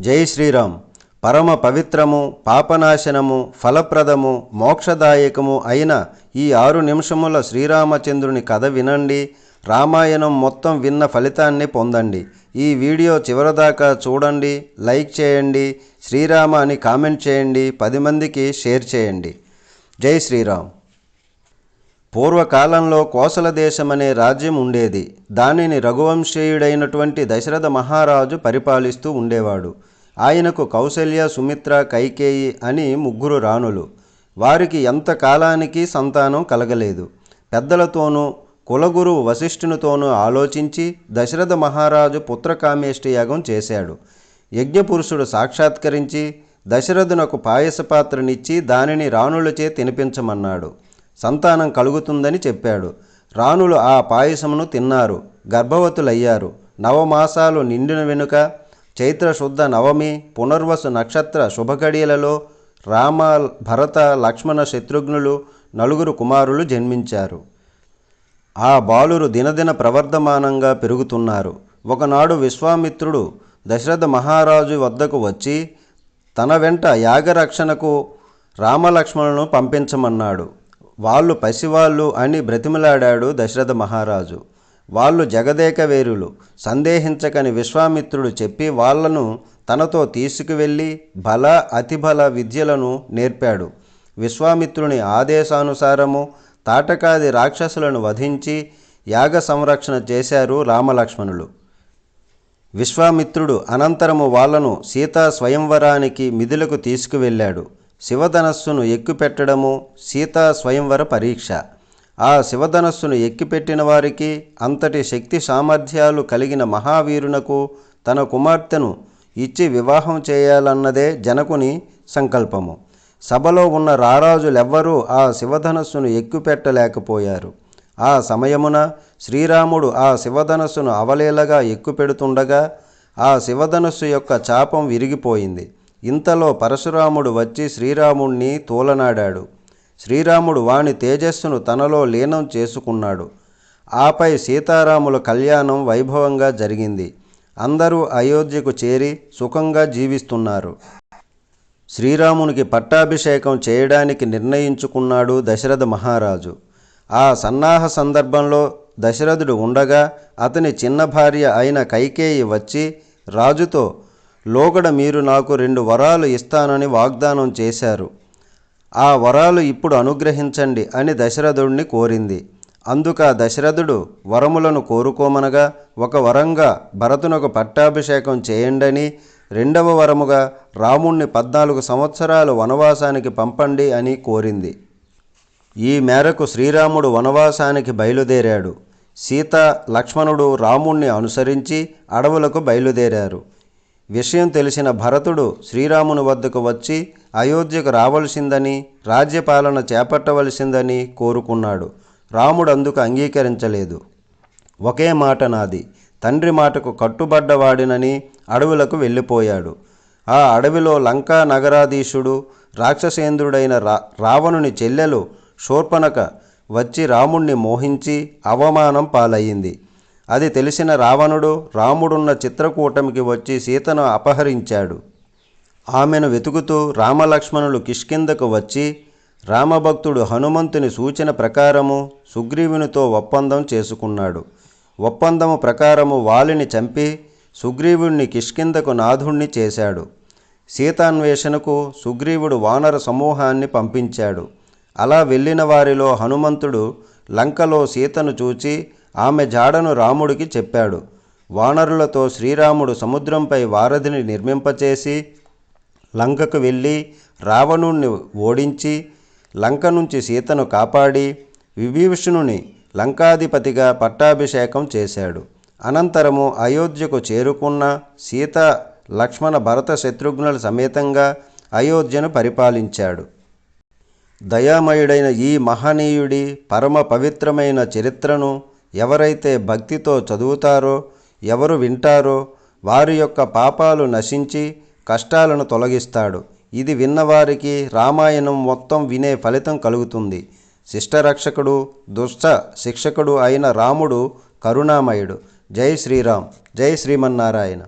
జై శ్రీరామ్. పరమ పవిత్రము పాపనాశనము ఫలప్రదము మోక్షదాయకము అయిన ఈ ఆరు నిమిషముల శ్రీరామచంద్రుని కథ వినండి. రామాయణం మొత్తం విన్న ఫలితాన్ని పొందండి. ఈ వీడియో చివరిదాకా చూడండి లైక్ చేయండి శ్రీరామ అని కామెంట్ చేయండి పది మందికి షేర్ చేయండి. జై శ్రీరామ్. పూర్వకాలంలో కోసల దేశమనే రాజ్యం ఉండేది. దానిని రఘువంశీయుడైనటువంటి దశరథ మహారాజు పరిపాలిస్తూ ఉండేవాడు. ఆయనకు కౌసల్య సుమిత్ర కైకేయి అని ముగ్గురు రాణులు. వారికి ఎంత కాలానికి సంతానం కలగలేదు. పెద్దలతోనూ కులగురువు వశిష్ఠునితోనూ ఆలోచించి దశరథ మహారాజు పుత్రకామేష్టి యాగం చేశాడు. యజ్ఞపురుషుడు సాక్షాత్కరించి దశరథునకు పాయస పాత్రనిచ్చి దానిని రాణులచే తినిపించమన్నాడు. సంతానం కలుగుతుందని చెప్పాడు. రాణులు ఆ పాయసమును తిన్నారు. గర్భవతులయ్యారు. నవమాసాలు నిండిన వెనుక చైత్రశుద్ధ నవమి పునర్వసు నక్షత్ర శుభగడియలలో రామ భరత లక్ష్మణ శత్రుఘ్నులు నలుగురు కుమారులు జన్మించారు. ఆ బాలురు దినదిన ప్రవర్ధమానంగా పెరుగుతున్నారు. ఒకనాడు విశ్వామిత్రుడు దశరథ మహారాజు వద్దకు వచ్చి తన వెంట యాగరక్షణకు రామలక్ష్మణులను పంపించమన్నాడు. వాళ్ళు పసివాళ్ళు అని బ్రతిమలాడాడు దశరథ మహారాజు. వాళ్ళు జగదేక వేరులు. సందేహించకని విశ్వామిత్రుడు చెప్పి వాళ్ళను తనతో తీసుకువెళ్ళి బల అతిబల విద్యలను నేర్పాడు. విశ్వామిత్రుని ఆదేశానుసారము తాటకాది రాక్షసులను వధించి యాగ సంరక్షణ చేశారు రామలక్ష్మణులు. విశ్వామిత్రుడు అనంతరము వాళ్ళను సీతా స్వయంవరానికి మిథులకు తీసుకువెళ్ళాడు. శివధనస్సును ఎక్కుపెట్టడము సీతా స్వయంవర పరీక్ష. ఆ శివధనస్సును ఎక్కిపెట్టిన వారికి అంతటి శక్తి సామర్థ్యాలు కలిగిన మహావీరునకు తన కుమార్తెను ఇచ్చి వివాహం చేయాలన్నదే జనకుని సంకల్పము. సభలో ఉన్న రారాజులెవ్వరూ ఆ శివధనస్సును ఎక్కుపెట్టలేకపోయారు. ఆ సమయమున శ్రీరాముడు ఆ శివధనస్సును అవలేలగా ఎక్కుపెడుతుండగా ఆ శివధనస్సు యొక్క చాపం విరిగిపోయింది. ఇంతలో పరశురాముడు వచ్చి శ్రీరాముణ్ణి తూలనాడాడు. శ్రీరాముడు వాని తేజస్సును తనలో లీనం చేసుకున్నాడు. ఆపై సీతారాముల కళ్యాణం వైభవంగా జరిగింది. అందరూ అయోధ్యకు చేరి సుఖంగా జీవిస్తున్నారు. శ్రీరామునికి పట్టాభిషేకం చేయడానికి నిర్ణయించుకున్నాడు దశరథ మహారాజు. ఆ సన్నాహ సందర్భంలో దశరథుడు ఉండగా అతని చిన్న భార్య అయిన కైకేయి వచ్చి రాజుతో లోగడ మీరు నాకు రెండు వరాలు ఇస్తానని వాగ్దానం చేశారు. ఆ వరాలు ఇప్పుడు అనుగ్రహించండి అని దశరథుడిని కోరింది. అందుక దశరథుడు వరములను కోరుకోమనగా ఒక వరంగా భరతునకు పట్టాభిషేకం చేయండని రెండవ వరముగా రాముణ్ణి పద్నాలుగు సంవత్సరాలు వనవాసానికి పంపండి అని కోరింది. ఈ మేరకు శ్రీరాముడు వనవాసానికి బయలుదేరాడు. సీత లక్ష్మణుడు రాముణ్ణి అనుసరించి అడవులకు బయలుదేరారు. విషయం తెలిసిన భరతుడు శ్రీరాముని వద్దకు వచ్చి అయోధ్యకు రావలసిందని రాజ్యపాలన చేపట్టవలసిందని కోరుకున్నాడు. రాముడు అందుకు అంగీకరించలేదు. ఒకే మాట నాది. తండ్రి మాటకు కట్టుబడ్డవాడినని అడవులకు వెళ్ళిపోయాడు. ఆ అడవిలో లంకా నగరాధీశుడు రాక్షసేంద్రుడైన రా రావణుని చెల్లెలు శూర్పణక వచ్చి రాముణ్ణి మోహించి అవమానం పాలయ్యింది. అది తెలిసిన రావణుడు రాముడున్న చిత్రకూటమికి వచ్చి సీతను అపహరించాడు. ఆమెను వెతుకుతూ రామలక్ష్మణులు కిష్కిందకు వచ్చి రామభక్తుడు హనుమంతుని సూచన ప్రకారము సుగ్రీవునితో ఒప్పందం చేసుకున్నాడు. ఒప్పందము ప్రకారము వాలిని చంపి సుగ్రీవుణ్ణి కిష్కిందకు నాథుణ్ణి చేశాడు. సీతాన్వేషణకు సుగ్రీవుడు వానర సమూహాన్ని పంపించాడు. అలా వెళ్ళిన వారిలో హనుమంతుడు లంకలో సీతను చూచి ఆమె జాడను రాముడికి చెప్పాడు. వానరులతో శ్రీరాముడు సముద్రంపై వారధిని నిర్మింపచేసి లంకకు వెళ్ళి రావణుణ్ణి ఓడించి లంక నుంచి సీతను కాపాడి విభీషణుని లంకాధిపతిగా పట్టాభిషేకం చేశాడు. అనంతరము అయోధ్యకు చేరుకున్న సీత లక్ష్మణ భరత శత్రుఘ్నుల సమేతంగా అయోధ్యను పరిపాలించాడు. దయామయుడైన ఈ మహనీయుడి పరమ పవిత్రమైన చరిత్రను ఎవరైతే భక్తితో చదువుతారో ఎవరు వింటారో వారి యొక్క పాపాలు నశించి కష్టాలను తొలగిస్తాడు. ఇది విన్నవారికి రామాయణం మొత్తం వినే ఫలితం కలుగుతుంది. శిష్టరక్షకుడు దుష్ట శిక్షకుడు అయిన రాముడు కరుణామయుడు. జై శ్రీరామ్. జై శ్రీమన్నారాయణ.